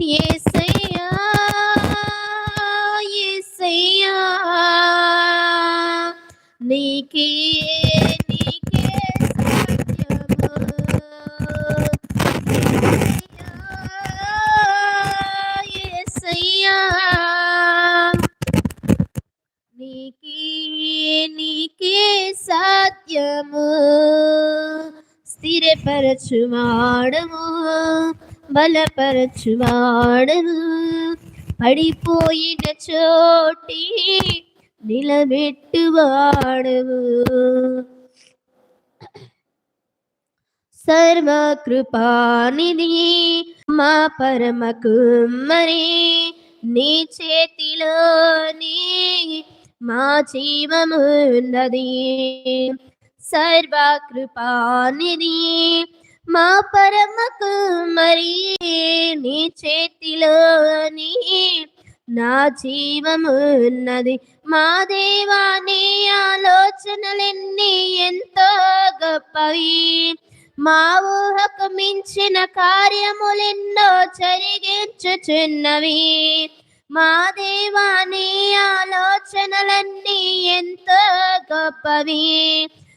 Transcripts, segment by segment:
యేసయ్యా యేసయ్యా నీకే నీకే సాధ్యము నీకే నీకే సాధ్యము స్థిరపరచువాడము బలపరచువాడము పడిపోయిన చోటి నిలబెట్టువాడవు సర్వకృపానిధి మా పరమ కుమ్మరి నీ చేతిలోని మా జీవమున్నది సర్వకృపానిధి మా పరమ కుమ్మరి నీ చేతిలోని నా జీవమున్నది మా దేవాని ఆలోచనలన్నీ ఎంతో గొప్పవి. మా ఊహకు మించిన కార్యములెన్నో జరిగించుచున్నవి. మా దేవాని ఆలోచనలన్నీ ఎంతో గొప్పవి.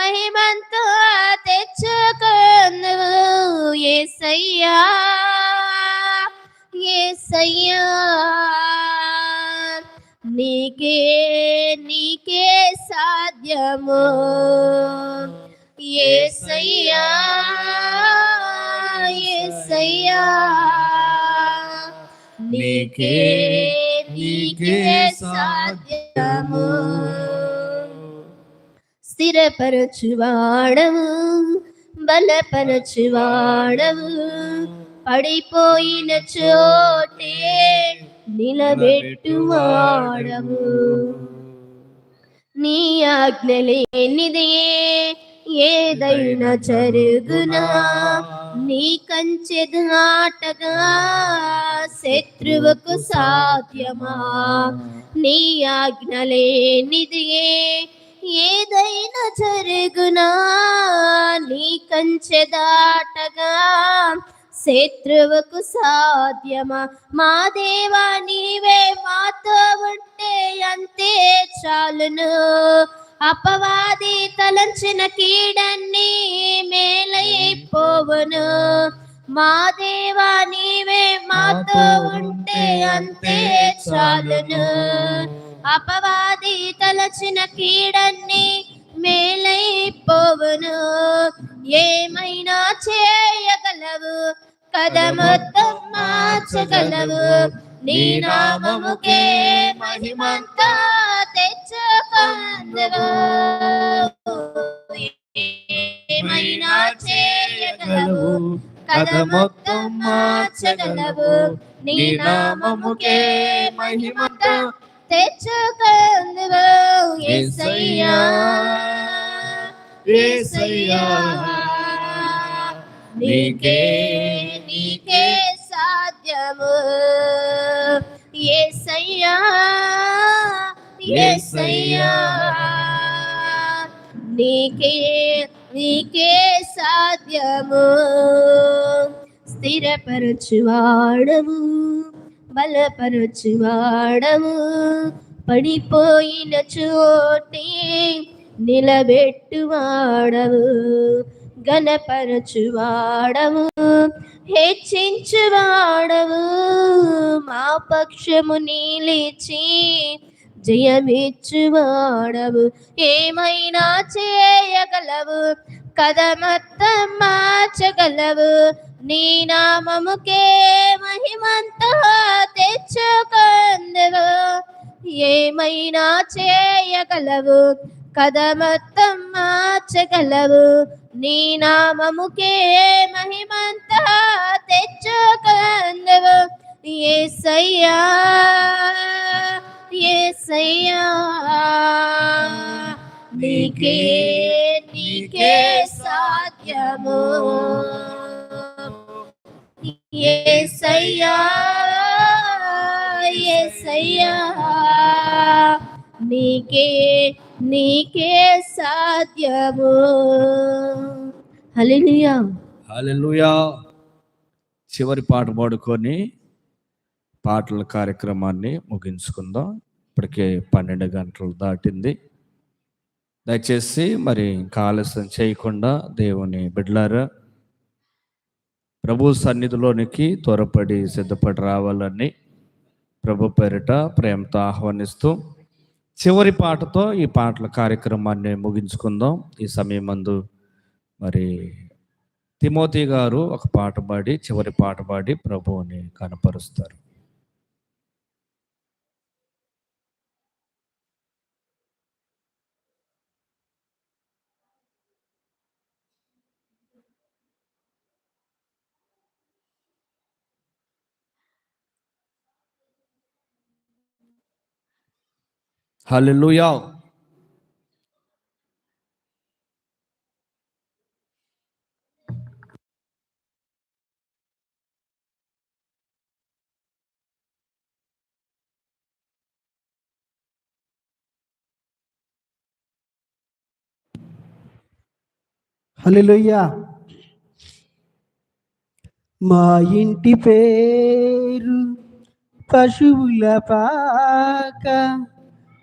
మహిమంతా తెచ్చుకుందువు ఏసయ్యా ఏసయ్యా నీకే నీకే సాధ్యము. ఏసయ్యా ఏసయ్యా నీకే నీకే సాధ్యము. స్థిరపరచువాడవు బలపరచువాడవు. పడిపోయిన చోటే నిలబెట్టువాడవు. నీ ఆజ్ఞ లేనిదే ఏదైనా జరుగునా? నీ కంచె దాటగా శత్రువుకు సాధ్యమా? నీ ఆజ్ఞ లేనిదే ఏదైనా జరుగునా? నీ కంచె దాటగా. శత్రువుకు సాధ్యమా? మా దేవా నీవే మాతో ఉంటే అంతే చాలును. అపవాది తలంచిన కీడన్ని మేలైపోవును. మా దేవా నీవే మాతో ఉంటే అంతే చాలును. అపవాది తలచిన కీడన్ని మేలైపోవును. ఏమైనా చేయగలవు? కథ మొత్తం మార్చగలవు. నీ నామముకే మహిమంతా తెచ్చుకుందువు. ఏమైనా చేయగలవు? కథ మొత్తం మార్చగలవు. నీ నామముకే మహిమంతా తెచ్చుకుందువు యేసయ్యా యేసయ్యా నీకే. నీకే సాధ్యము. యేసయ్యా యేసయ్యా నీకే నీకే సాధ్యము. స్థిరపరచువాడము బలపరచువాడము పడిపోయిన చోటే నిలబెట్టువాడవు. గణపరచువాడవు హెచ్చించువాడవు. మా పక్షము నీలిచి జయమిచ్చువాడవు. ఏమైనా చేయగలవు? కథ మార్చగలవు. నీ నామముకే మహిమంత తెచ్చుకుందువు ఏమైనా చేయగలవు? కథ మార్చగలవు. నీ నామముకే ఏ తెచ్చుకుందువు ఏసయ్యా ఏసయ్యా నీకే నీకే సాధ్యము. ఏసయ్యా ఏసయ్యా నీకే నీకే సాధ్యము. హల్లెలూయా. హల్లెలూయా. చివరి పాట పాడుకొని పాటల కార్యక్రమాన్ని ముగించుకుందాం. ఇప్పటికే పన్నెండు గంటలు దాటింది. దయచేసి మరి ఇంకా ఆలస్యం చేయకుండా దేవుని బిడ్లారా ప్రభు సన్నిధిలోనికి త్వరపడి సిద్ధపడి రావాలని ప్రభు పేరిట ప్రేమతో ఆహ్వానిస్తూ చివరి పాటతో ఈ పాటల కార్యక్రమాన్ని ముగించుకుందాం. ఈ సమయం మందు మరి తిమోతి గారు ఒక పాట పాడి చివరి పాట పాడి ప్రభువుని కనపరుస్తారు. హలెలుయా హలెలుయ్యా మా ఇంటి పేరు పశువుల పాక.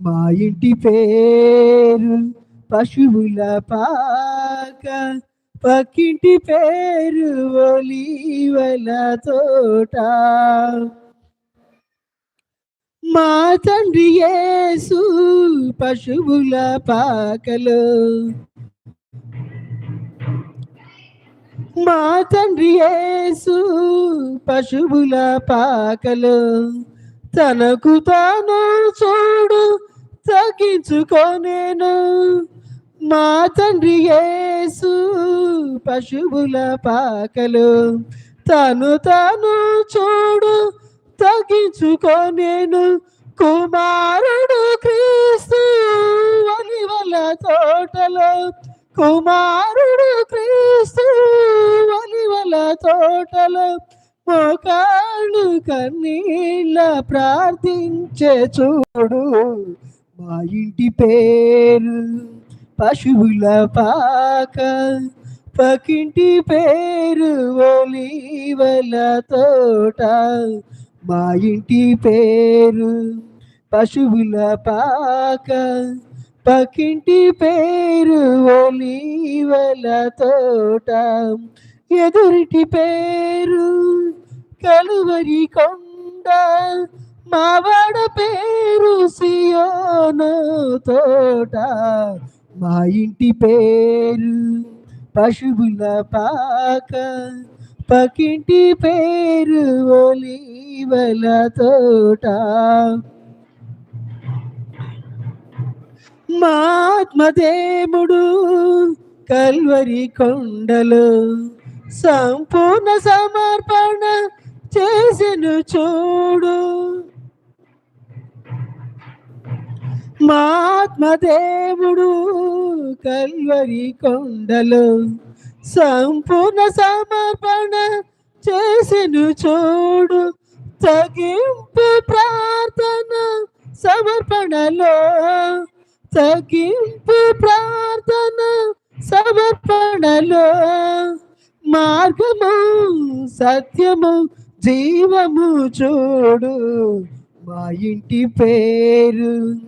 మా ఇంటి పేరు పశువుల పాక పక్కింటి పేరు ఒలీవల తోట. మా తండ్రి యేసు పశువుల పాకలో. మా తండ్రి యేసు పశువుల పాకలో. తనకు తాను చూడు తగ్గించుకోనేను. మా తండ్రి యేసు పశువుల పాకలు తను తాను చూడు తగ్గించుకోనేను. కుమారుడు క్రీస్తు ఒలివల తోటలో. కుమారుడు క్రీస్తు ఒలివల తోటలో. మోకాళ్ళు కన్నీళ్ళ ప్రార్థించే చూడు. మా ఇంటి పేరు పశువుల పాక. పక్కింటి పేరు ఒలీవల తోట. మా ఇంటి పేరు పశువుల పాక. పక్కింటి పేరు ఒలీవల తోట. ఎదురిటి పేరు కలువరి కొండ. మావాడ పేరు సియోను తోట. మా ఇంటి పేరు పశువుల పాక. పకింటి పేరు ఒలీవల తోట. మాత్మదేవుడు కల్వరి కొండలు సంపూర్ణ సమర్పణ చేసెను చూడు. మా ఆత్మదేవుడు కల్వరి కొండలు సంపూర్ణ సమర్పణ చేసిను చూడు. తగింపు ప్రార్థన సమర్పణలో తగింపు ప్రార్థన సమర్పణలో. మార్గము సత్యము జీవము చూడు మా ఇంటి పేరు.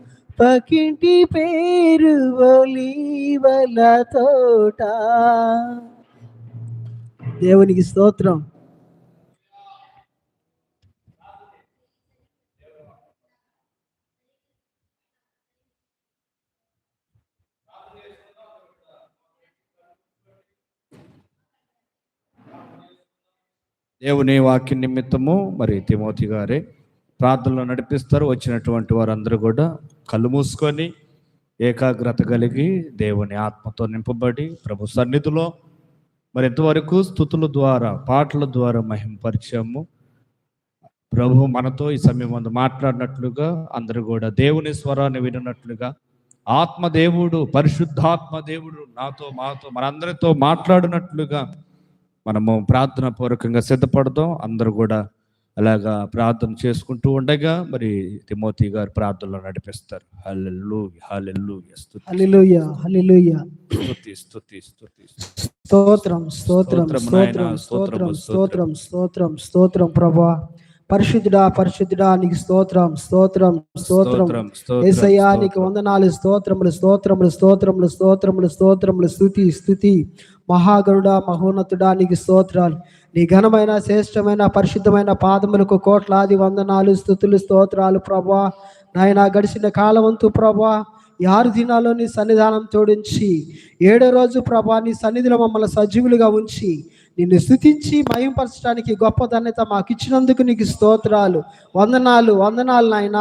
పకింటి పేరు ఒలీవల తోట. దేవునికి స్తోత్రం. దేవుని వాక్య నిమిత్తము మరి తిమోతి గారే. ప్రార్థనలో నడిపిస్తారు. వచ్చినటువంటి వారందరూ కూడా కళ్ళు మూసుకొని ఏకాగ్రత కలిగి దేవుని ఆత్మతో నింపబడి ప్రభు సన్నిధిలో మరి ఇంతవరకు స్థుతుల ద్వారా పాటల ద్వారా మహింపరిచాము. ప్రభు మనతో ఈ సమయం ముందు మాట్లాడినట్లుగా అందరూ కూడా దేవుని స్వరాన్ని వినట్లుగా ఆత్మదేవుడు పరిశుద్ధాత్మ దేవుడు నాతో మాతో మనందరితో మాట్లాడినట్లుగా మనము ప్రార్థన పూర్వకంగా సిద్ధపడదాం. అందరూ కూడా అలాగా ప్రార్థన చేసుకుంటూ ఉండగా మరి తిమోతి గారు ప్రార్థనలో నడిపిస్తారు. హల్లెల్లు హల్లెల్లు హల్లెలూయ హల్లెలూయ. స్తుతి స్తుతి స్తుతి స్తోత్రం స్తోత్రం స్తోత్రం స్తోత్రం స్తోత్రం. స్తోత్రం, స్తోత్రం ప్రభా. పరిశుద్ధుడా పరిశుద్ధుడా నీకు స్తోత్రం స్తోత్రం స్తోత్రం. ఏసయ్యా నీకు. వందనాలు స్తోత్రములు స్తోత్రములు స్తోత్రములు స్తోత్రములు స్తోత్రములు స్తుతి స్తుతి. మహాగరుడా మహోన్నతుడా నీకు స్తోత్రాలు. నీ ఘనమైన శ్రేష్టమైన పరిశుద్ధమైన పాదములకు కోట్లాది వందనాలు స్థుతులు స్తోత్రాలు ప్రభా. నాయన గడిచిన కాలవంతు ప్రభా ఈ ఆరు దినాల్లో నీ సన్నిధానం తోడించి ఏడో రోజు ప్రభా నీ సన్నిధిలో మమ్మల్ని సజీవులుగా ఉంచి నిన్ను స్థుతించి మయంపరచడానికి గొప్ప ధన్యత మాకు ఇచ్చినందుకు నీకు స్తోత్రాలు వందనాలు వందనాలు నాయన.